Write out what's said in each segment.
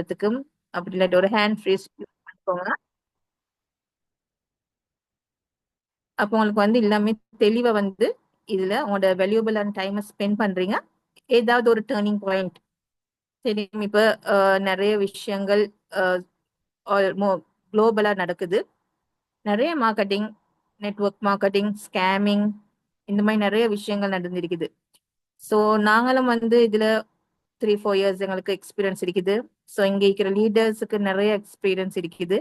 இடத்துக்கும் அப்படி இல்லாட்டி ஒரு ஹேண்ட் ஃப்ரீஸ் பண்ணிக்கோங்க. அப்போ உங்களுக்கு வந்து எல்லாமே தெளிவா வந்து இதுல உங்களோட வேல்யூபிளான டைமை ஸ்பெண்ட் பண்றீங்க. ஏதாவது ஒரு டேர்னிங் பாயிண்ட் தெரியும் இப்போ நிறைய விஷயங்கள் குளோபலா நடக்குது. நிறைய மார்க்கெட்டிங் நெட்வொர்க் மார்க்கெட்டிங் ஸ்கேமிங் இந்த மாதிரி நிறைய விஷயங்கள் நடந்திருக்குது. ஸோ நாங்களும் வந்து இதுல த்ரீ ஃபோர் இயர்ஸ் எங்களுக்கு எக்ஸ்பீரியன்ஸ் இருக்குது. ஸோ இங்கே இருக்கிற லீடர்ஸுக்கு நிறைய எக்ஸ்பீரியன்ஸ் இருக்குது.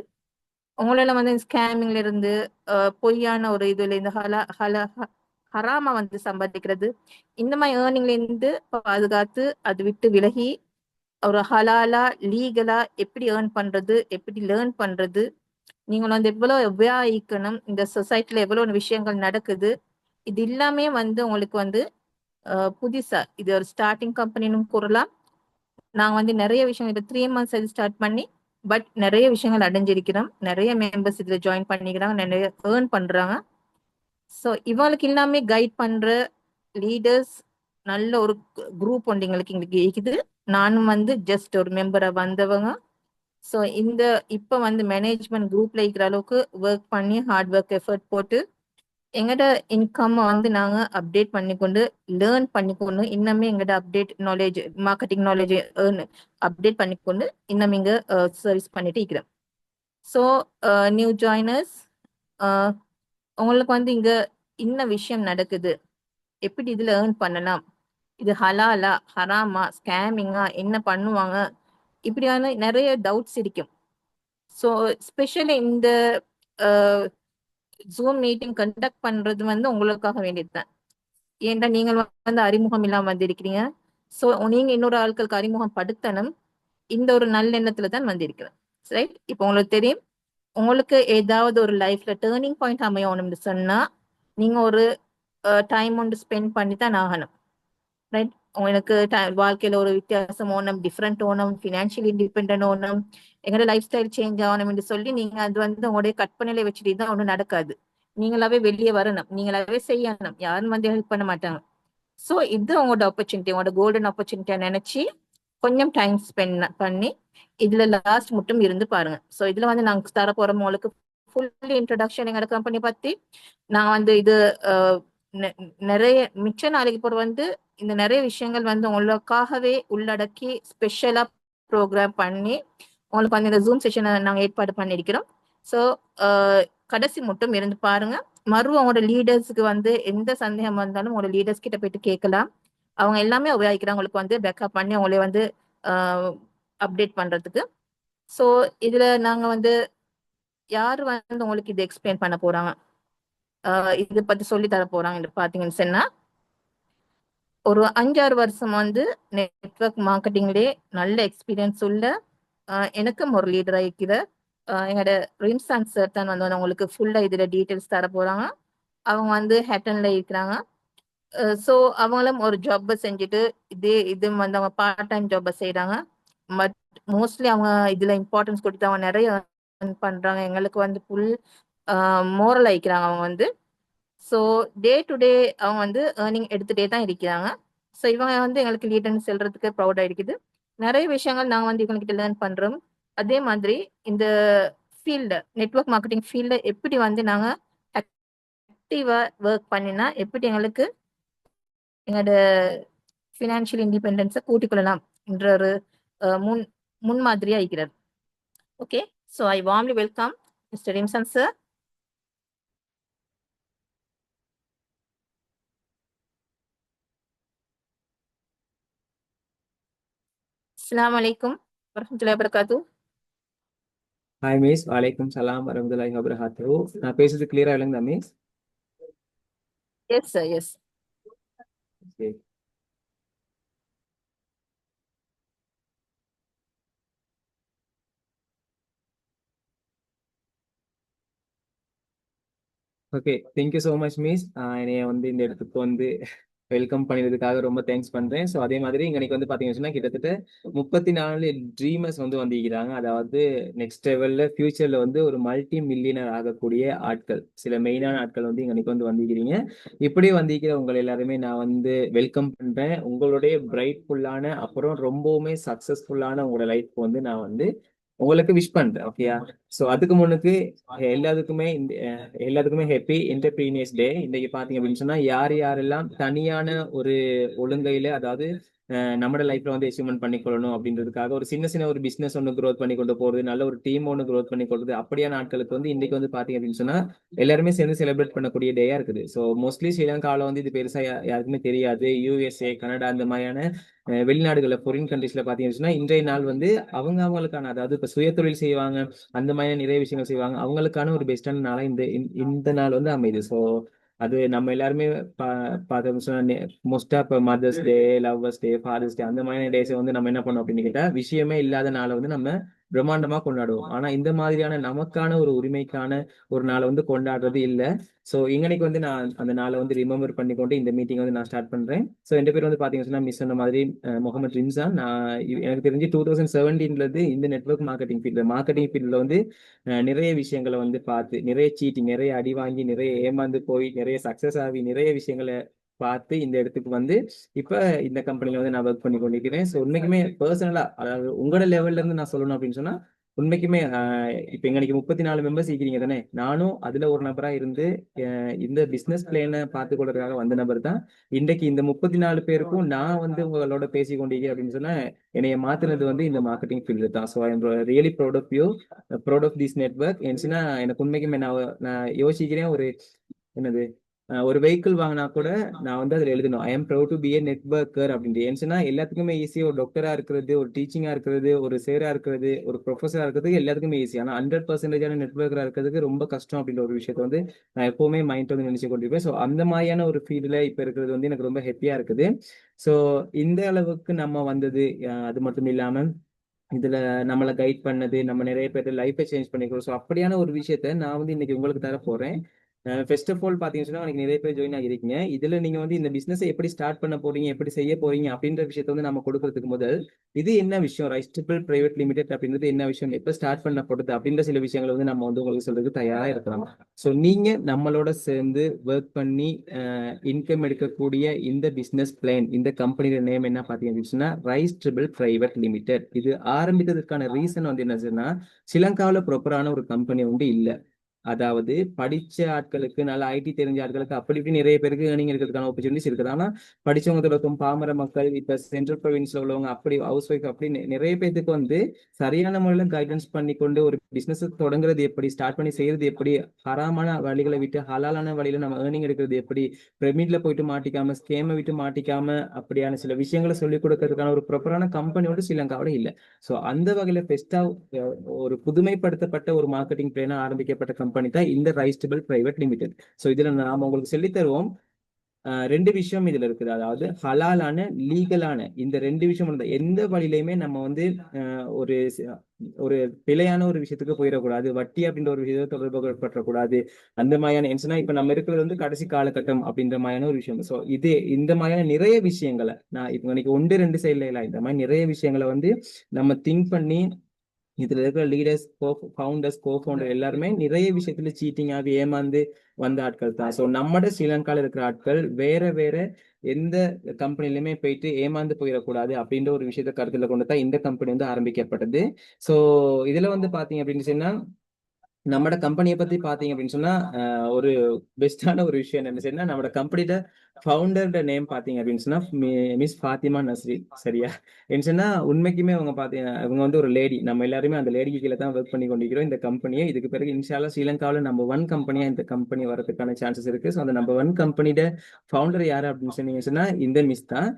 உங்களால வந்து ஸ்கேமிங்ல இருந்து பொய்யான ஒரு இதுல இருந்து ஹல ஹல ஹ- ஹராமா வந்து சம்பாதிக்கிறது. இந்த மாதிரி ஏர்னிங்ல இருந்து பாதுகாத்து அது விட்டு விலகி ஒரு ஹலாலா லீகலா எப்படி ஏர்ன் பண்றது எப்படி லேர்ன் பண்றது நீங்கள் வந்து எவ்வளோ உபயோகிக்கணும் இந்த சொசைட்டில எவ்வளோ விஷயங்கள் நடக்குது இது எல்லாமே வந்து உங்களுக்கு வந்து புதுசா இது ஒரு ஸ்டார்டிங் கம்பெனின்னு கூறலாம். நாங்க வந்து நிறைய விஷயங்கள் இப்போ த்ரீ மந்த்ஸ் இது ஸ்டார்ட் பண்ணி பட் நிறைய விஷயங்கள் அடைஞ்சிருக்கிறோம். நிறைய மெம்பர்ஸ் இதுல ஜாயின் பண்ணிக்கிறாங்க நிறைய ஏர்ன் பண்றாங்க. ஸோ இவங்களுக்கு எல்லாமே கைட் பண்ற லீடர்ஸ் நல்ல ஒரு குரூப் ஒன்று எங்களுக்கு எங்களுக்கு இருக்குது. நானும் வந்து ஜஸ்ட் ஒரு மெம்பரா வந்தவங்க. ஸோ இந்த இப்போ வந்து மேனேஜ்மெண்ட் குரூப்ல இருக்கிற அளவுக்கு ஒர்க் பண்ணி ஹார்ட் ஒர்க் எஃபர்ட் போட்டு எங்கட இன்கம் வந்து நாங்க அப்டேட் பண்ணிக்கொண்டு லேர்ன் பண்ணிக்கொண்டு இன்னமே எங்கட update knowledge marketing knowledge update பண்ணிக்கொண்டு இன்னும் இங்க சர்வீஸ் பண்ணிட்டு இருக்கிறோம். ஸோ நியூ ஜாயினர்ஸ் உங்களுக்கு வந்து இங்க இன்ன விஷயம் நடக்குது. எப்படி இதுல ஏர்ன் பண்ணலாம்? இது ஹலாலா ஹராமா ஸ்கேமிங்கா என்ன பண்ணுவாங்க? இப்படியான நிறைய டவுட்ஸ் இருக்கும். ஸோ ஸ்பெஷலி இந்த ஜூம் மீட்டிங் கண்டக்ட் பண்றது வந்து உங்களுக்காக வேண்டியதுதான். ஏன்டா நீங்கள் வந்து அறிமுகம் இல்லாம வந்திருக்கிறீங்க? ஸோ நீங்க இன்னொரு ஆட்களுக்கு அறிமுகம் படுத்தணும். இந்த ஒரு நல்லெண்ணத்துல தான் வந்திருக்கிறேன். ரைட் இப்போ உங்களுக்கு தெரியும். உங்களுக்கு ஏதாவது ஒரு லைஃப்ல டேர்னிங் பாயிண்ட் அமையணும்னு சொன்னா நீங்க ஒரு டைம் ஒன்று ஸ்பெண்ட் பண்ணி தான் ஆகணும். ரைட் எனக்கு வாழ்க்கையில ஒரு வித்தியாசம் ஓனம் டிஃப்ரெண்ட் ஓனம் ஃபினான்ஷியல் இண்டிபெண்ட் ஓணும் எங்களோட லைஃப் ஸ்டைல் சேஞ்ச் ஆகணும்னு சொல்லி நீங்க அது வந்து உங்களுடைய கற்பனையில வச்சுட்டு தான் ஒன்றும் நடக்காது. நீங்களாவே வெளியே வரணும். நீங்களாவே செய்யணும். யாரும் வந்து ஹெல்ப் பண்ண மாட்டாங்க. ஸோ இது உங்களோட ஆப்பர்ச்சுனிட்டி உங்களோட கோல்டன் ஆப்பர்ச்சுனிட்டியா நினைச்சு கொஞ்சம் டைம் ஸ்பெண்ட் பண்ணி இதுல லாஸ்ட் மட்டும் இருந்து பாருங்க. ஸோ இதுல வந்து நாங்க தர போறோம் உங்களுக்கு ஃபுல் இன்ட்ரடக்ஷன் எங்களோட கம்பெனி பத்தி நான் வந்து இது நிறைய மிச்ச நாளைக்கு போற வந்து இந்த நிறைய விஷயங்கள் வந்து உங்களுக்காகவே உள்ளடக்கி ஸ்பெஷலா ப்ரோக்ராம் பண்ணி உங்களுக்கு வந்து இந்த ஜூம் செஷனை நாங்கள் ஏற்பாடு பண்ணியிருக்கிறோம். ஸோ கடைசி மட்டும் இருந்து பாருங்க. மறு அவங்களோட லீடர்ஸ்க்கு வந்து எந்த சந்தேகம் வந்தாலும் உங்களோட லீடர்ஸ் கிட்ட போயிட்டு கேட்கலாம். அவங்க எல்லாமே உபயோகிக்கிறாங்க உங்களுக்கு வந்து பேக்கப் பண்ணி அவங்களே வந்து அப்டேட் பண்றதுக்கு. ஸோ இதுல நாங்க வந்து யார் வந்து உங்களுக்கு இது எக்ஸ்பிளைன் பண்ண போறாங்க? இதை பத்தி சொல்லி தர போறாங்க பாத்தீங்கன்னு சொன்னா ஒரு அஞ்சாறு வருஷம் வந்து நெட்வொர்க் மார்க்கெட்டிங்லேயே நல்ல எக்ஸ்பீரியன்ஸ் உள்ள எனக்கு எனக்கும் ஒரு லீடராக இருக்கிற ஆஹ் எங்களோட ரிம்சான் சார் தான் வந்து உங்களுக்கு ஃபுல்லாக இதில் டீட்டெயில்ஸ் தர போகிறாங்க அவங்க வந்து ஹேட்டனில் இருக்கிறாங்க. ஸோ அவங்களும் ஒரு ஜாப்பை செஞ்சுட்டு இதே இது வந்து அவங்க பார்ட் டைம் ஜாப்பை செய்கிறாங்க பட் மோஸ்ட்லி அவங்க இதில் இம்பார்ட்டன்ஸ் கொடுத்து அவங்க நிறைய பண்ணுறாங்க எங்களுக்கு வந்து ஃபுல் மோரல் ஆயிக்கிறாங்க அவங்க வந்து. ஸோ டே டு டே அவங்க வந்து ஏர்னிங் எடுத்துட்டே தான் இருக்கிறாங்க. ஸோ இவங்க வந்து எங்களுக்கு லீடர்னு செல்றதுக்கு ப்ரௌடாக இருக்குது. நிறைய விஷயங்கள் நாங்கள் வந்து இவங்ககிட்ட லேர்ன் பண்றோம். அதே மாதிரி இந்த ஃபீல்டு நெட்ஒர்க் மார்க்கெட்டிங் ஃபீல்டில் எப்படி வந்து நாங்கள் ஆக்டிவா ஒர்க் பண்ணினா எப்படி எங்களுக்கு எங்களோட ஃபினான்ஷியல் இண்டிபெண்டன்ஸை கூட்டிக்கொள்ளலாம்ன்ற என்ற ஒரு முன் முன்மாதிரியாக இருக்கிறார் okay so I warmly welcome mister Rimsan sir அஸ்ஸலாமு அலைக்கும் வரஹ்மத்துல்லாஹி வபரகாத்து ஹாய் மிஸ் வலைக்கும் சலாம் வரமத்துல்லாஹி வபரகாத்து நான் பேசுறது கிளியரா இல்லைங்களா miss yes sir yes okay thank you so much miss என்னைய வந்து இந்த இடத்துக்கு வந்து வெல்கம் பண்ணினதுக்காக ரொம்ப தேங்க்ஸ் பண்றேன். ஸோ அதே மாதிரி இன்னைக்கு வந்து பாத்தீங்கன்னா கிட்டத்தட்ட முப்பத்தி நாலு ட்ரீமர்ஸ் வந்து வந்திருக்கிறாங்க. அதாவது நெக்ஸ்ட் லெவல்ல ஃபியூச்சர்ல வந்து ஒரு மல்டி மில்லியனர் ஆகக்கூடிய ஆட்கள். சில மெயினான ஆட்கள் வந்து இன்னைக்கு வந்து வந்திருக்கிறீங்க. இப்படி வந்திருக்கிற உங்களை எல்லாருமே நான் வந்து வெல்கம் பண்றேன். உங்களுடைய பிரைட்ஃபுல்லான அப்புறம் ரொம்பவுமே சக்சஸ்ஃபுல்லான உங்களோட லைஃப் வந்து நான் வந்து உங்களுக்கு விஷ் பண்றேன் ஓகேயா சோ அதுக்கு முன்னுக்கு எல்லாத்துக்குமே இந்த எல்லாத்துக்குமே ஹாப்பி என்டர்பிரீனியர்ஸ் டே இன்னைக்கு பாத்தீங்க அப்படின்னு சொன்னா யார் யாரெல்லாம் தனியான ஒரு ஒழுங்கையில அதாவது நம்மட லைஃப்ல வந்து அச்சீவ்மெண்ட் பண்ணிக்கொள்ளணும் அப்படின்றதுக்காக ஒரு சின்ன சின்ன ஒரு பிசினஸ் ஒன்று க்ரோத் பண்ணி கொண்டு போறது நல்ல ஒரு டீம் ஒன்று க்ரோத் பண்ணி கொள்றது அப்படியான ஆட்களுக்கு வந்து இன்னைக்கு வந்து பாத்தீங்க அப்படின்னு சொன்னா எல்லாருமே சேர்ந்து செலிப்ரேட் பண்ணக்கூடிய டேயா இருக்குது. ஸோ மோஸ்ட்லி ஸ்ரீலங்காவில் வந்து இது பெருசா யாருக்குமே தெரியாது. யூஎஸ்ஏ கனடா அந்த மாதிரியான வெளிநாடுகளில் வெளிநாடுகள்ல ஃபாரின் கண்ட்ரீஸ்ல பாத்தீங்கன்னா இன்றைய நாள் வந்து அவங்க அவங்களுக்கான அதாவது இப்போ சுயதொழில் செய்வாங்க அந்த மாதிரியான நிறைய விஷயங்கள் செய்வாங்க. அவங்களுக்கான ஒரு பெஸ்டான நாளா இந்த இந்த இந்த நாள் வந்து அமையுது. ஸோ அது நம்ம எல்லாருமே பா பார்த்தோம்னு சொன்னா மோஸ்டா இப்போ mother's day lover's day father's day அந்த மாதிரி டேஸை வந்து நம்ம என்ன பண்ணோம் அப்படின்னு கேட்டா விஷயமே இல்லாத நாளை வந்து நம்ம பிரம்மாண்டமா கொண்டாடுவோம். ஆனா இந்த மாதிரியான நமக்கான ஒரு உரிமைக்கான ஒரு நாளை வந்து கொண்டாடுறது இல்ல. ஸோ இங்கனைக்கு வந்து நான் அந்த நாளை வந்து ரிமெம்பர் பண்ணிக்கொண்டு இந்த மீட்டிங் வந்து நான் ஸ்டார்ட் பண்றேன். ஸோ ரெண்டு பேர் வந்து பாத்தீங்கன்னா சொன்னா மிஸ் சொன்ன மாதிரி முகமது ரிம்சான் நான் எனக்கு தெரிஞ்சு டூ தௌசண்ட் செவன்டீன்ல இருந்து இந்த நெட்வொர்க் மார்க்கெட்டிங் ஃபீல்ட்ல மார்க்கெட்டிங் ஃபீல்ட்ல வந்து நிறைய விஷயங்களை வந்து பார்த்து நிறைய சீட்டிங் நிறைய அடி வாங்கி நிறைய ஏமாந்து போய் நிறைய சக்சஸ் ஆகி நிறைய விஷயங்களை பார்த்து இந்த இடத்துக்கு வந்து இப்போ இந்த கம்பெனியில் வந்து நான் ஒர்க் பண்ணி கொண்டிருக்கிறேன். ஸோ உண்மைக்குமே பர்சனலா அதாவது உங்களோட லெவல்ல இருந்து நான் சொல்லணும் அப்படின்னு சொன்னா உண்மைக்குமே இப்போ இப்ப எங்களுக்கு முப்பத்தி நாலு மெம்பர்ஸ் இருக்கிறீங்க தானே? நானும் அதுல ஒரு நபரா இருந்து இந்த பிஸ்னஸ் பிளேனை பார்த்து கொள்றதுக்காக வந்த நபர் தான். இன்றைக்கு இந்த முப்பத்தி நாலு பேருக்கும் நான் வந்து உங்களோட பேசி கொண்டிருக்கேன் அப்படின்னு சொன்னா என்னைய மாத்துனது வந்து இந்த மார்க்கெட்டிங் ஃபீல்டு தான். So I'm really proud of you proud of this network என்னச்சுன்னா எனக்கு உண்மைக்குமே நான் நான் யோசிக்கிறேன் ஒரு என்னது ஒரு வெஹிக்கிள் வாங்கினா கூட நான் வந்து அதில் எழுதணும். I am proud to be a networker அப்படின்ட்டு. ஏன்னுச்சுன்னா எல்லாத்துக்குமே ஈஸி ஒரு டாக்டரா இருக்கிறது ஒரு டீச்சிங்கா இருக்கிறது ஒரு சேரா இருக்கிறது ஒரு ப்ரொஃபஸரா இருக்கிறது எல்லாத்துக்குமே ஈஸி ஆனால் ஹண்ட்ரட் பர்சன்டேஜான நெட்ஒர்க்கரா இருக்கிறதுக்கு ரொம்ப கஷ்டம் அப்படின்ற ஒரு விஷயத்த வந்து நான் எப்பவுமே மைண்ட் வந்து நினைச்சு கொண்டிருப்பேன். ஸோ அந்த மாதிரியான ஒரு ஃபீல்டில் இப்போ இருக்கிறது வந்து எனக்கு ரொம்ப ஹெப்பியாக இருக்குது. ஸோ இந்த அளவுக்கு நம்ம வந்தது அது மட்டும் இல்லாமல் இதுல நம்மளை கைட் பண்ணது நம்ம நிறைய பேர் லைஃபை சேஞ்ச் பண்ணிக்கிறோம். ஸோ அப்படியான ஒரு விஷயத்த நான் வந்து இன்னைக்கு உங்களுக்கு தர போறேன் ஃபர்ஸ்ட் ஆஃப் ஆல் பார்த்தீங்கன்னா எனக்கு நிறைய பேர் ஜாயின் ஆகிருக்கீங்க இதில் நீங்கள் வந்து இந்த பிஸ்னஸை எப்படி ஸ்டார்ட் பண்ண போறீங்க எப்படி செய்ய போறீங்க அப்படின்ற விஷயத்த வந்து நம்ம கொடுக்கறதுக்கு முதல் இது என்ன விஷயம்? ரைஸ்டபிள் பிரைவேட் லிமிடெட் அப்படின்றது என்ன விஷயம்? எப்போ ஸ்டார்ட் பண்ண போடுது அப்படின்ற சில விஷயங்களை வந்து நம்ம வந்து உங்களுக்கு சொல்றதுக்கு தயாராக இருக்கலாம் ஸோ நீங்கள் நம்மளோட சேர்ந்து ஒர்க் பண்ணி இன்கம் எடுக்கக்கூடிய இந்த பிஸ்னஸ் பிளான் இந்த கம்பெனியோட நேம் என்ன பார்த்தீங்க அப்படின்னு சொன்னா ரைஸ் ட்ரிபிள் பிரைவேட் லிமிடெட் இது ஆரம்பித்ததுக்கான ரீசன் வந்து என்ன சொன்னால் ஸ்ரீலங்காவில் ப்ராப்பரான ஒரு கம்பெனி வந்து இல்லை. அதாவது படிச்ச ஆட்களுக்கு நல்ல ஐடி தெரிஞ்ச ஆட்களுக்கு அப்படி இப்படி நிறைய பேருக்கு ஏர்னிங் இருக்கிறதுக்கான ஆப்பர்ச்சுனிட்டிஸ் இருக்குது. ஆனா படிச்சவங்க தொடக்கம் பாமர மக்கள் இப்ப சென்ட்ரல் ப்ரொவின்ஸ்ல உள்ளவங்க அப்படி ஹவுஸ் ஒய்ஃப் அப்படி நிறைய பேருக்கு வந்து சரியான முறையில கைடன்ஸ் பண்ணி கொண்டு ஒரு பிசினஸ் தொடங்குறது எப்படி ஸ்டார்ட் பண்ணி செய்யறது எப்படி ஹராமான வழிகளை விட்டு ஹலாலான வழியில நம்ம ஏர்னிங் எடுக்கிறது எப்படி பிரமிட்ல போயிட்டு மாட்டிக்காம ஸ்கேமை விட்டு மாட்டிக்காம அப்படியான சில விஷயங்களை சொல்லிக் கொடுக்கறதுக்கான ஒரு ப்ராப்பரான கம்பெனி வந்து ஸ்ரீலங்காவோட இல்ல. சோ அந்த வகையில பெஸ்டா ஒரு புதுமைப்படுத்தப்பட்ட ஒரு மார்க்கெட்டிங் பிளான ஆரம்பிக்கப்பட்ட கம்பெனி தான் இந்த ரைஸ்டபிள் பிரைவேட் லிமிடெட் ஸோ இதில் நாம் உங்களுக்கு சொல்லித் தருவோம் ரெண்டு விஷயம் இதுல இருக்குது. அதாவது ஹலாலான லீகலான இந்த ரெண்டு விஷயம் எந்த வழியிலையுமே நம்ம வந்து ஒரு ஒரு பிழையான ஒரு விஷயத்துக்கு போயிடக்கூடாது. வட்டி அப்படின்ற ஒரு விஷயத்தை தொடர்பு பற்றக்கூடாது அந்த மாதிரியான ஏன்னா இப்ப நம்ம இருக்கிறது வந்து கடைசி காலகட்டம் அப்படின்ற மாதிரியான ஒரு விஷயம். ஸோ இது இந்த மாதிரியான நிறைய விஷயங்களை நான் இப்போ இன்னைக்கு ஒன்று ரெண்டு சைட்ல இல்லை இந்த மாதிரி நிறைய விஷயங்களை வந்து நம்ம திங்க் பண்ணி இதுல இருக்கிற leaders co founders co founder எல்லாருமே நிறைய விஷயத்துல சீட்டிங் ஆகி ஏமாந்து வந்த ஆட்கள் தான். ஸோ நம்மட ஸ்ரீலங்கால இருக்கிற ஆட்கள் வேற வேற எந்த கம்பெனிலுமே போயிட்டு ஏமாந்து போயிடக்கூடாது அப்படின்ற ஒரு விஷயத்த கருத்துல கொண்டு தான் இந்த கம்பெனி வந்து ஆரம்பிக்கப்பட்டது. ஸோ இதுல வந்து பாத்தீங்க அப்படின்னு சொன்னா நம்மட கம்பெனியை பத்தி பாத்தீங்க அப்படின்னு சொன்னா ஒரு பெஸ்டான ஒரு விஷயம் என்ன சொன்னா நம்மட கம்பெனியில ஃபவுண்டர்ட நேம் பாத்தீங்க அப்படின்னு சொன்னா மிஸ் ஃபாத்திமா நஸ்ரி சரியா? என்ன சொன்னா உண்மைக்குமே அவங்க பாத்தீங்க அவங்க வந்து ஒரு லேடி நம்ம எல்லாருமே அந்த லேடிக்கு கீழே தான் ஒர்க் பண்ணி கொண்டிருக்கிறோம். இந்த கம்பெனியை இதுக்கு பிறகு இன்ஷாலா ஸ்ரீலங்காவில் நம்ம ஒன் கம்பெனியா இந்த கம்பெனி வரதுக்கான சான்சஸ் இருக்கு. ஸோ அந்த நம்ம ஒன் கம்பெனியோட ஃபவுண்டர் யாரு அப்படின்னு சொன்னீங்க சொன்னா இந்த மிஸ் தான்.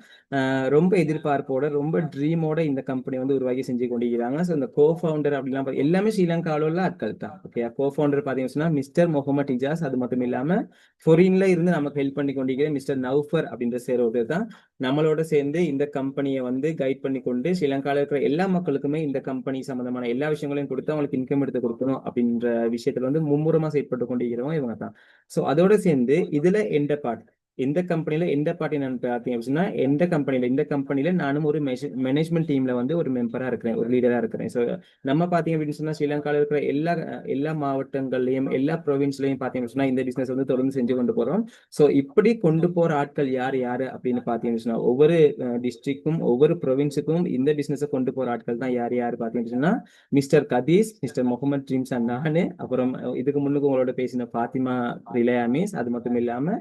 ரொம்ப எதிர்பார்ப்போட ரொம்ப ட்ரீமோட இந்த கம்பெனி வந்து உருவாக்கி செஞ்சு கொண்டிருக்கிறாங்க. ஸோ இந்த கோ ஃபவுண்டர் அப்படிலாம் எல்லாமே ஸ்ரீலங்காவில் உள்ள ஆட்கள் தான். ஓகே கோ ஃபவுண்டர் பாத்தீங்கன்னா சொன்னா மிஸ்டர் முகமது இஜாஸ். அது மட்டும் இல்லாம ஃபொரின்ல இருந்து நமக்கு ஹெல்ப் பண்ணி கொண்டிருக்கிற மிஸ்டர் நௌஃபர் அப்படின்ற சேரோடு தான். நம்மளோட சேர்ந்து இந்த கம்பெனியை வந்து கைட் பண்ணி கொண்டு ஸ்ரீலங்கால இருக்கிற எல்லா மக்களுக்குமே இந்த கம்பெனி சம்பந்தமான எல்லா விஷயங்களையும் கொடுத்து அவங்களுக்கு இன்கம் எடுத்து கொடுக்கணும் அப்படின்ற விஷயத்துல வந்து மும்முரமா செயல்பட்டு கொண்டிருக்கிறவங்க இவங்க தான். ஸோ அதோட சேர்ந்து இதுல எந்த பார்ட் இந்த கம்பெனில எந்த பார்ட்டி நான் பார்த்தீங்க அப்படின்னா எந்த கம்பெனில இந்த கம்பெனில நானும் ஒரு மேனேஜ்மெண்ட் டீம்ல வந்து ஒரு மெம்பரா இருக்கிறேன் ஒரு லீடரா இருக்கிறேன். ஸோ நம்ம பார்த்தீங்க அப்படின்னு சொன்னா ஸ்ரீலங்காவில் இருக்கிற எல்லா எல்லா மாவட்டங்கள்லயும் எல்லா ப்ரொவின்ஸ்லயும் பார்த்தீங்கன்னு அப்படின்னா இந்த பிசினஸ் வந்து தொடர்ந்து செஞ்சு கொண்டு போறோம். ஸோ இப்படி கொண்டு போற ஆட்கள் யார் யாரு அப்படின்னு பார்த்தீங்கன்னு சொன்னா ஒவ்வொரு டிஸ்ட்ரிக்டும் ஒவ்வொரு ப்ரொவின்ஸுக்கும் இந்த பிசினஸை கொண்டு போற ஆட்கள் தான் யார் யார் பார்த்தீங்கன்னு சொன்னா mister Kathees mister Muhammad dreams and நானு அப்புறம் இதுக்கு முன்னுக்கு உங்களோட பேசின பாத்திமா ரிலையாமிஸ் அது மட்டும் இல்லாம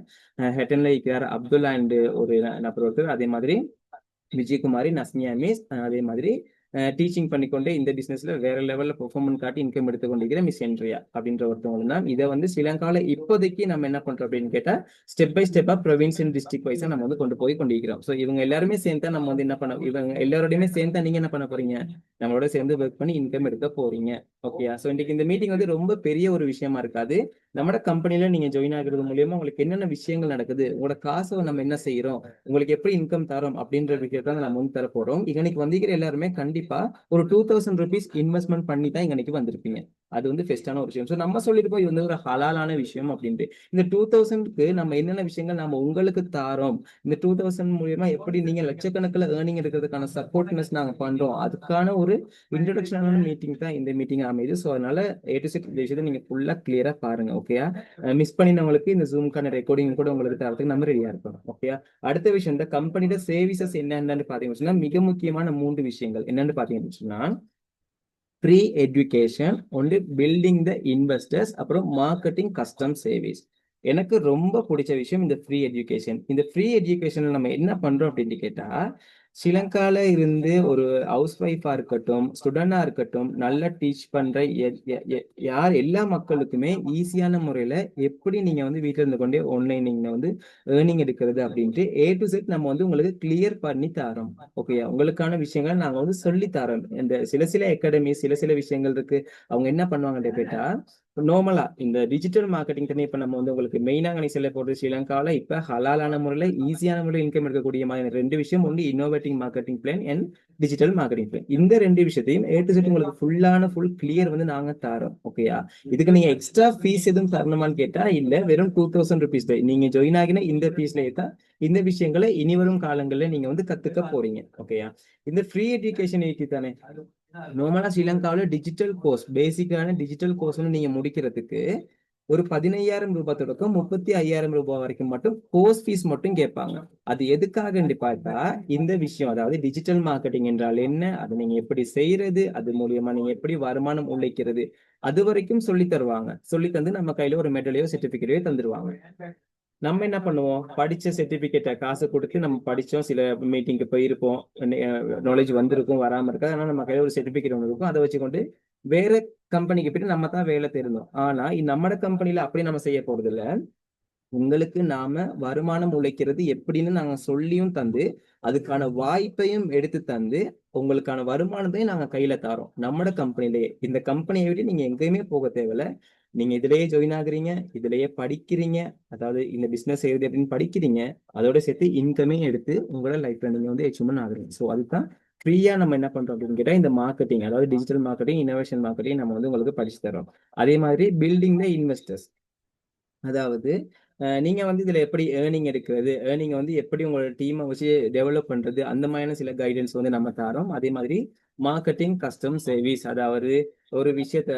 ஹெட்டன்ல இருக்கிறார் அப்துல்லா அண்ட் ஒரு நபர் ஒருத்தர். அதே மாதிரி விஜயகுமாரி நஸ்மியா மிஸ் அதே மாதிரி டீச்சிங் பண்ணிக்கொண்டே இந்த பிசினஸ்ல வேற லெவல்ல பெர்ஃபார்மன்ஸ் காட்டி இன்கம் எடுத்துக்கொண்டிருக்கிற மிஸ் என்ட்ரியா அப்படின்ற ஒருத்தவங்க தான். இதை வந்து சிலங்கால இப்போதைக்கு நம்ம என்ன பண்றோம் அப்படின்னு கேட்டா ஸ்டெப் பை ஸ்டெப்பா ப்ரொவின்ஸ் அண்ட் டிஸ்ட்ரிக்ட் வைஸா நம்ம வந்து கொண்டு போய் கொண்டிருக்கிறோம். ஸோ இவங்க எல்லாருமே சேர்ந்தா நம்ம வந்து என்ன பண்ண இவங்க எல்லாரோடையுமே சேர்ந்தா நீங்க என்ன பண்ண போறீங்க? நம்மளோட சேர்ந்து ஒர்க் பண்ணி இன்கம் எடுக்க போறீங்க. ஓகேயா ஸோ இன்னைக்கு இந்த மீட்டிங் வந்து ரொம்ப பெரிய ஒரு விஷயமா இருக்காது. நம்மளோட கம்பெனில நீங்க ஜாயின் ஆகுறது மூலியமா உங்களுக்கு என்னென்ன விஷயங்கள் நடக்குது உங்களோட காசை நம்ம என்ன செய்யறோம் உங்களுக்கு எப்படி இன்கம் தரோம் அப்படின்ற விஷயத்தான் நம்ம வந்து தர போறோம். இன்னைக்கு வந்திருக்கிற எல்லாருமே கண்டிப்பா ஒரு டூ தௌசண்ட் ருபீஸ் இன்வெஸ்ட்மெண்ட் பண்ணி தான் இன்னைக்கு வந்திருப்பீங்க. அது வந்து பெஸ்டான ஒரு விஷயம். ஸோ நம்ம சொல்லியிருப்போம் இது வந்து ஒரு ஹலாலான விஷயம் அப்படின்ட்டு இந்த டூ தௌசண்ட்க்கு நம்ம என்னென்ன விஷயங்கள் நம்ம உங்களுக்கு தாரோம்? இந்த டூ தௌசண்ட் மூலியமா எப்படி நீங்க லட்சக்கணக்கில் ஏர்னிங் எடுக்கிறதுக்கான சப்போர்ட்னஸ் நாங்க பண்றோம்? அதுக்கான ஒரு இன்ட்ரடக்ஷனான மீட்டிங் தான் இந்த மீட்டிங் அமையுது. ஸோ அதனால ஏ டு சிக்ஸ் விஷயத்தை நீங்க ஃபுல்லா கிளியரா பாருங்க ஓகேயா மிஸ் பண்ணினவங்களுக்கு இந்த ஜூம்க்கான ரெக்கார்டிங் கூட உங்களுக்கு தரத்துக்கு நம்ம ரெடியா இருக்கோம் ஓகேயா அடுத்த விஷயம் இந்த கம்பெனியோட சேவிசஸ் என்னென்னு பாத்தீங்கன்னா மிக முக்கியமான மூன்று விஷயங்கள். என்னன்னு பாத்தீங்கன்னு சொன்னா ப்ரீ எஜுகேஷன் ஒன்று பில்டிங் த இன்வெஸ்டர்ஸ் அப்புறம் மார்க்கெட்டிங் கஸ்டம் சர்வீஸ் எனக்கு ரொம்ப பிடிச்ச விஷயம் இந்த ஃப்ரீ எஜுகேஷன் இந்த ஃப்ரீ எஜுகேஷன்ல நம்ம என்ன பண்றோம் அப்படின்னு கேட்டா ஸ்ரீலங்கால இருந்து ஒரு ஹவுஸ் ஒய்ஃபா இருக்கட்டும் ஸ்டூடெண்டா இருக்கட்டும் நல்லா டீச் பண்ற யார் எல்லா மக்களுக்குமே ஈஸியான முறையில எப்படி நீங்க வந்து வீட்டுல இருந்து கொண்டே ஆன்லைனிங்ல வந்து ஏர்னிங் எடுக்கிறது அப்படின்ட்டு ஏ டு செட் நம்ம வந்து உங்களுக்கு கிளியர் பண்ணி தரோம். ஓகேயா உங்களுக்கான விஷயங்கள் நாங்க வந்து சொல்லி தரோம். இந்த சில சில அகாடமி சில சில விஷயங்கள் இருக்கு. அவங்க என்ன பண்ணுவாங்க கேட்டா நார்மலா இந்த டிஜிட்டல் மார்க்கெட்டிங் தானே இப்ப நம்ம வந்து உங்களுக்கு மெயினா கணி செல்ல போறது ஸ்ரீலங்காவில் இப்ப ஹலாலான முறையில ஈஸியான முறையில் இன்கம் எடுக்கக்கூடிய மாதிரி ரெண்டு விஷயம் ஒன்று innovating marketing plan and digital marketing plan இந்த ரெண்டு விஷயத்தையும் ஏ டு செட் உங்களுக்கு ஃபுல்லான ஃபுல் கிளியர் வந்து நாங்க தரோம் ஓகேயா இதுக்கு நீங்க எக்ஸ்ட்ரா ஃபீஸ் எதுவும் தரணுமான்னு கேட்டா இல்ல வெறும் டூ தௌசண்ட் ருபீஸ் தான். நீங்க ஜாயின் ஆகின இந்த ஃபீஸ்லயே தான் இந்த விஷயங்களை இனி வரும் காலங்களில் நீங்க வந்து கத்துக்க போறீங்க ஓகேயா இந்த ஃப்ரீ எஜுகேஷன் எயிட்டி தானே? நார்மலா ஸ்ரீலங்காவில் டிஜிட்டல் கோர்ஸ் பேசிக்கான டிஜிட்டல் கோர்ஸ்னு நீங்க முடிக்கிறதுக்கு ஒரு பதினையாயிரம் ரூபாய் தொடக்கம் முப்பத்தி ஐயாயிரம் ரூபாய் வரைக்கும் மட்டும் கோர்ஸ் ஃபீஸ் மட்டும் கேட்பாங்க. அது எதுக்காக பார்த்தா இந்த விஷயம் அதாவது டிஜிட்டல் மார்க்கெட்டிங் என்றால் என்ன அதை நீங்க எப்படி செய்யறது அது மூலியமா நீங்க எப்படி வருமானம் உழைக்கிறது அது வரைக்கும் சொல்லி தருவாங்க. சொல்லி தந்து நம்ம கையில ஒரு மெடலையோ சர்டிபிகேட்டையோ தந்துருவாங்க. நம்ம என்ன பண்ணுவோம்? படிச்ச சர்டிபிகேட்டை காசு கொடுத்து நம்ம படிச்சோம். சில மீட்டிங்க்கு போயிருப்போம். நாலேஜ் வந்திருக்கும் வராம இருக்கா அதனால நம்ம கையில ஒரு சர்டிபிகேட் ஒன்று இருக்கும். அதை வச்சுக்கொண்டு வேற கம்பெனிக்கு போயிட்டு நம்ம தான் வேலை தெரிந்தோம் ஆனா நம்மட கம்பெனில அப்படி நம்ம செய்ய போறது இல்ல. உங்களுக்கு நாம வருமானம் உழைக்கிறது எப்படின்னு நாங்க சொல்லியும் தந்து அதுக்கான வாய்ப்பையும் எடுத்து தந்து உங்களுக்கான வருமானத்தையும் நாங்க கையில தரோம். நம்மட கம்பெனிலேயே இந்த கம்பெனியை விட்டு நீங்க எங்கேயுமே போக தேவையில்ல. நீங்க இதுலயே ஜாயின் ஆகுறீங்க இதுலயே படிக்கிறீங்க அதாவது இந்த பிசினஸ் செய்யறது அப்படின்னு படிக்கிறீங்க அதோட சேர்த்து இன்கமையும் எடுத்து உங்களோட லைஃப்ல நீங்க வந்து அச்சீவ்மெண்ட் ஆகுறீங்க. ஸோ அதுதான் ஃப்ரீயா நம்ம என்ன பண்றோம் அப்படின்னு கேட்டா இந்த மார்க்கெட்டிங் அதாவது டிஜிட்டல் மார்க்கெட்டிங் இனோவேஷன் மார்க்கெட்டிங் நம்ம வந்து உங்களுக்கு படிச்சு தரோம் அதே மாதிரி பில்டிங் த இன்வெஸ்டர்ஸ் அதாவது நீங்க வந்து இதுல எப்படி ஏர்னிங் எடுக்கிறது ஏர்னிங் வந்து எப்படி உங்களோட டீமை வச்சு டெவலப் பண்றது அந்த மாதிரியான சில கைடன்ஸ் வந்து நம்ம தரோம் அதே மாதிரி மார்க்கெட்டிங் கஸ்டம் சர்வீஸ் அதாவது ஒரு விஷயத்த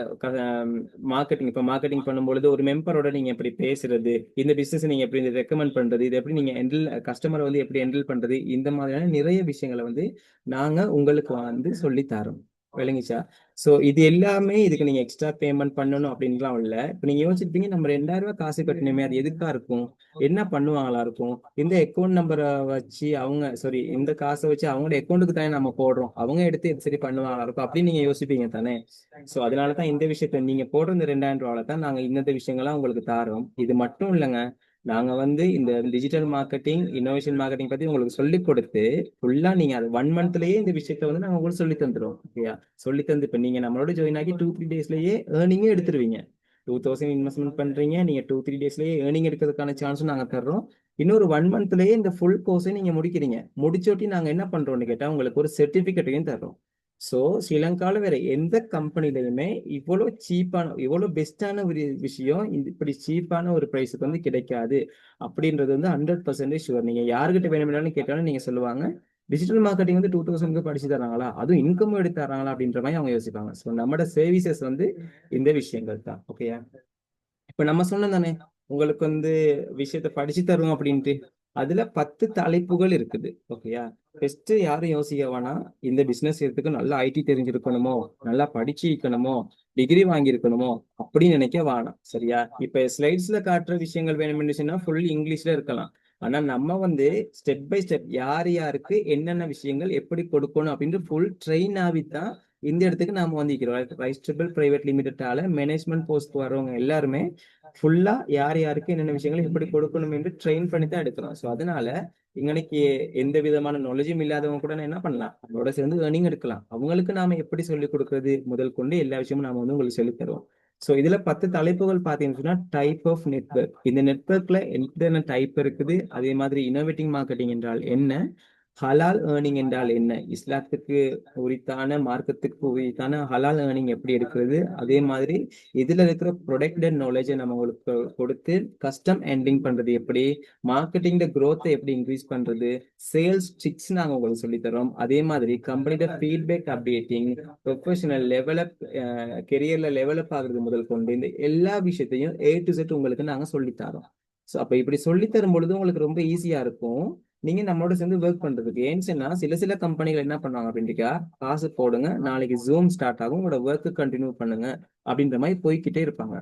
மார்க்கெட்டிங் இப்போ மார்க்கெட்டிங் பண்ணும்பொழுது ஒரு மெம்பரோட நீங்க எப்படி பேசுறது இந்த பிசினஸ் நீங்க எப்படி ரெக்கமெண்ட் பண்றது இது எப்படி நீங்க ஹெண்டில் கஸ்டமரை வந்து எப்படி ஹெண்டில் பண்றது இந்த மாதிரியான நிறைய விஷயங்களை வந்து நாங்க உங்களுக்கு வந்து சொல்லி தரோம். விளங்கிச்சா? ஸோ இது எல்லாமே இதுக்கு நீங்க எக்ஸ்ட்ரா பேமெண்ட் பண்ணணும் அப்படின்லாம் இல்ல. இப்போ நீங்க யோசிச்சிருப்பீங்க நம்ம ரெண்டாயிரம் ரூபாய் காசு கட்டணுமே அது எதுக்கா இருக்கும்? என்ன பண்ணுவாங்களா இருக்கும்? இந்த அக்கௌண்ட் நம்பரை வச்சு அவங்க சாரி இந்த காசை வச்சு அவங்களோட அக்கௌண்ட்டுக்கு தானே நம்ம போடுறோம். அவங்க எடுத்து சரி பண்ணுவாங்களா இருக்கும் அப்படின்னு நீங்க யோசிப்பீங்க தானே? ஸோ அதனால தான் இந்த விஷயத்த நீங்க போடுற இந்த ரெண்டாயிரம் ரூபாயில தான் நாங்க இந்த விஷயங்கள்லாம் உங்களுக்கு தாரோம். இது மட்டும் இல்லைங்க. நாங்க வந்து இந்த டிஜிட்டல் மார்க்கெட்டிங் இன்னோவேஷன் மார்க்கெட்டிங் பத்தி உங்களுக்கு சொல்லி கொடுத்து ஃபுல்லா நீங்க அது ஒன் மந்த்லயே இந்த விஷயத்த வந்து நாங்க உங்களுக்கு சொல்லி தந்துடும் ஓகேயா சொல்லி தந்து இப்ப நீங்க நம்மளோட ஜாயின் ஆகி டூ த்ரீ டேஸ்லயே ஏர்னிங்கே எடுத்துருவீங்க. டூ தௌசண்ட் இன்வெஸ்ட்மெண்ட் பண்றீங்க நீங்க டூ த்ரீ டேஸ்லயே ஏர்னிங் எடுக்கிறதுக்கான சான்ஸும் நாங்க தர்றோம். இன்னொரு ஒன் மந்த்லயே இந்த ஃபுல் கோர்ஸை நீங்க முடிக்கிறீங்க. முடிச்சோட்டி நாங்க என்ன பண்றோம்னு கேட்டா உங்களுக்கு ஒரு சர்டிபிகேட்டையும் தர்றோம். ஸோ சிலங்கால வேற எந்த கம்பெனிலையுமே இவ்வளோ சீப்பான இவ்வளோ பெஸ்டான ஒரு விஷயம் இந்த இப்படி சீப்பான ஒரு ப்ரைஸுக்கு வந்து கிடைக்காது. அப்படின்றது வந்து ஹண்ட்ரட் பர்சன்டேஜ் ஷுவர் நீங்க யாருக்கிட்ட வேணும்னாலும் கேட்டாலும் நீங்க சொல்லுவாங்க. டிஜிட்டல் மார்க்கெட்டிங் வந்து டூ தௌசண்ட்க்கு படிச்சு தராங்களா? அதுவும் இன்கம் எடுத்து தராங்களா? அப்படின்ற மாதிரி அவங்க யோசிப்பாங்க. ஸோ நம்மளோட சர்வீசஸ் வந்து இந்த விஷயங்கள் தான். ஓகேயா இப்ப நம்ம சொன்னோம் தானே? உங்களுக்கு வந்து விஷயத்த படிச்சு தருவோம் அப்படின்ட்டு. அதுல பத்து தலைப்புகள் இருக்குது ஓகேயா ஃபர்ஸ்ட் யாரும் யோசிக்க வேணாம் இந்த பிசினஸ் எடுத்துக்கு நல்லா ஐடி தெரிஞ்சிருக்கணுமோ நல்லா படிச்சு இருக்கணுமோ டிகிரி வாங்கியிருக்கணுமோ அப்படின்னு நினைக்க வேணாம் சரியா? இப்ப ஸ்லைட்ஸ்ல காட்டுற விஷயங்கள் வேணும்னு சொன்னா ஃபுல் இங்கிலீஷ்ல இருக்கலாம். ஆனா நம்ம வந்து ஸ்டெப் பை ஸ்டெப் யார் யாருக்கு என்னென்ன விஷயங்கள் எப்படி கொடுக்கணும் அப்படின்ட்டு ஃபுல் ட்ரெயின் தான் இந்த இடத்துக்கு நாம வந்திருக்கிறோம். ரைஸ்டபிள் பிரைவேட் லிமிடெட்டால மேனேஜ்மெண்ட் போஸ்ட் வரவங்க எல்லாருமே ஃபுல்லா யார் யாருக்கு என்னென்ன விஷயங்கள் எப்படி கொடுக்கணும் என்று ட்ரெயின் பண்ணி தான் எடுக்கிறோம். ஸோ அதனால இங்கனைக்கு எந்த விதமான நாலேஜும் இல்லாதவங்க கூட என்ன பண்ணலாம்? அவங்களோட சேர்ந்து ஏர்னிங் எடுக்கலாம். அவங்களுக்கு நாம எப்படி சொல்லிக் கொடுக்கறது? முதல் கொண்டு எல்லா விஷயமும் நாம வந்து உங்களுக்கு சொல்லித் தருவோம். ஸோ இதுல பத்து தலைப்புகள் பார்த்தீங்கன்னா டைப் ஆஃப் நெட்வொர்க் இந்த நெட்ஒர்க்ல என்னென்ன டைப் இருக்குது? அதே மாதிரி இனோவேட்டிங் மார்க்கெட்டிங் என்றால் என்ன? ஹலால் ஏர்னிங் என்றால் என்ன? இஸ்லாத்துக்கு உரித்தான மார்க்கத்துக்கு உரித்தான ஹலால் ஏர்னிங் எப்படி எடுக்கிறது அதே மாதிரி இதுல இருக்கிற ப்ரொடக்டட் நாலேஜை நம்ம உங்களுக்கு கொடுத்து கஸ்டம் ஹேண்ட்லிங் பண்றது எப்படி? மார்க்கெட்டிங் growth-ஐ எப்படி இன்க்ரீஸ் பண்றது? சேல்ஸ் ட்ரிக்ஸ் நாங்க உங்களுக்கு சொல்லித்தரோம். அதே மாதிரி கம்பெனியோட feedback updating professional level up கெரியர்ல level up ஆகுறது முதல் கொண்டு இந்த எல்லா விஷயத்தையும் ஏ டு செட் உங்களுக்கு நாங்க சொல்லித்தரோம். ஸோ அப்போ இப்படி சொல்லித்தரும் பொழுது உங்களுக்கு ரொம்ப ஈஸியா இருக்கும். நீங்க நம்மளோட சேர்ந்து ஒர்க் பண்றதுக்கு. ஏன்னு சில சில கம்பெனிகள் என்ன பண்ணுவாங்க அப்படின்னு காசு போடுங்க. நாளைக்கு ஜூம் ஸ்டார்ட் ஆகும். உங்களோட ஒர்க்கு கண்டினியூ பண்ணுங்க. அப்படின்ற மாதிரி போய்க்கிட்டே இருப்பாங்க.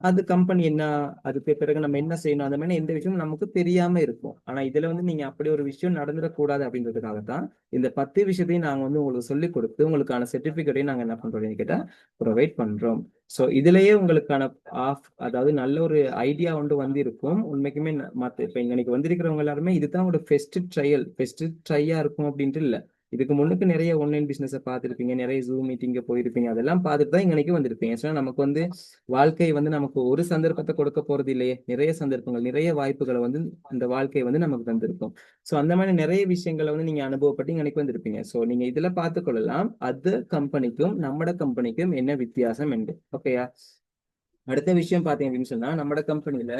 அது கம்பெனி என்ன அதுக்கு பிறகு நம்ம என்ன செய்யணும் அந்த மாதிரி எந்த விஷயமும் நமக்கு தெரியாம இருக்கும். ஆனா இதுல வந்து நீங்க அப்படி ஒரு விஷயம் நடந்துடக்கூடாது அப்படின்றதுக்காக தான் இந்த பத்து விஷயத்தையும் நாங்க வந்து உங்களுக்கு சொல்லி கொடுத்து உங்களுக்கான சர்டிபிகேட்டையும் நாங்க என்ன பண்றோம் கேட்டா ப்ரொவைட் பண்றோம். ஸோ இதுலயே உங்களுக்கான ஆஃப் அதாவது நல்ல ஒரு ஐடியா ஒன்று வந்திருக்கும். உண்மைக்குமே மத்த இப்ப இன்னைக்கு வந்திருக்கிறவங்க எல்லாருமே இதுதான் ஒரு ஃபெஸ்ட் ட்ரையல் ஃபெஸ்ட் ட்ரையா இருக்கும் அப்படின்ட்டு இல்ல. இதுக்கு முன்னுக்கு நிறைய ஆன்லைன் பிசினஸ் பார்த்துருப்பீங்க நிறைய ஜூம் மீட்டிங்க போயிருப்பீங்க அதெல்லாம் பார்த்துட்டு தான் இன்னைக்கு வந்திருப்பீங்க. ஏன்னா நமக்கு வந்து வாழ்க்கை வந்து நமக்கு ஒரு சந்தர்ப்பத்தை கொடுக்க போறது இல்லையே. நிறைய சந்தர்ப்பங்கள் நிறைய வாய்ப்புகளை வந்து அந்த வாழ்க்கை வந்து நமக்கு தந்திருக்கும். ஸோ அந்த மாதிரி நிறைய விஷயங்களை வந்து நீங்க அனுபவப்பட்டு இன்னைக்கு வந்திருப்பீங்க. ஸோ நீங்க இதுல பார்த்துக்கொள்ளலாம் அது கம்பெனிக்கும் நம்மட கம்பெனிக்கும் என்ன வித்தியாசம் என்று. ஓகேயா அடுத்த விஷயம் பாத்தீங்க அப்படின்னு சொன்னா நம்மட கம்பெனில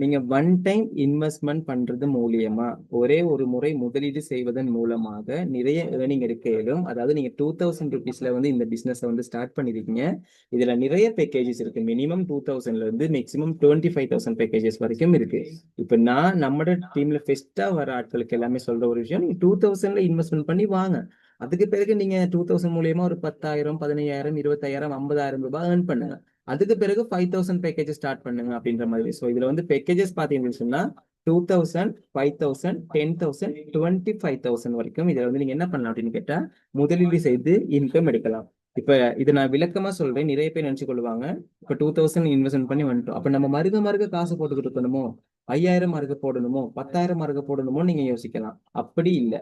நீங்க ஒன் டைம் இன்வெஸ்ட்மெண்ட் பண்றது மூலியமா ஒரே ஒரு முறை முதலீடு செய்வதன் மூலமாக நிறைய ஏர்னிங் இருக்க இயலும் அதாவது நீங்க டூ தௌசண்ட் ருபீஸ்ல வந்து இந்த பிசினஸ் வந்து ஸ்டார்ட் பண்ணிருக்கீங்க. இதுல நிறைய பேக்கேஜஸ் இருக்கு. மினிமம் டூ தௌசண்ட்ல இருந்து maximum twenty five thousand packages வரைக்கும் இருக்கு. இப்ப நான் நம்மட டீம்ல ஃபெஸ்டா வர ஆட்களுக்கு எல்லாமே சொல்ற ஒரு விஷயம் நீங்க டூ தௌசண்ட்ல இன்வெஸ்ட்மெண்ட் பண்ணி வாங்க. அதுக்கு பிறகு நீங்க டூ தௌசண்ட் மூலியமா ஒரு பத்தாயிரம் பதினையாயிரம் இருபத்தாயிரம் ஐம்பதாயிரம் ரூபாய் ஏர்ன் பண்ணுங்க. அதுக்கு பிறகு ஃபைவ் தௌசண்ட் பேக்கேஜ் ஸ்டார்ட் பண்ணுங்க அப்படின்ற மாதிரி. ஸோ இதுல வந்து பேக்கேஜஸ் பாத்தீங்கன்னு சொன்னா two thousand five thousand ten thousand twenty five thousand வரைக்கும் இதுல வந்து நீங்க என்ன பண்ணலாம் அப்படின்னு கேட்டா முதலீடு செய்து இன்கம் எடுக்கலாம். இப்ப இது நான் விளக்கமா சொல்றேன். நிறைய பேர் நினைச்சு கொள்வாங்க இப்ப டூ தௌசண்ட் இன்வெஸ்ட்மெண்ட் பண்ணி வந்துட்டோம். அப்ப நம்ம மருக மருக காசு போட்டுக்கிட்டு இருக்கணுமோ? ஐயாயிரம் மருக போடணுமோ? பத்தாயிரம் மருக போடணுமோ? நீங்க யோசிக்கலாம். அப்படி இல்ல.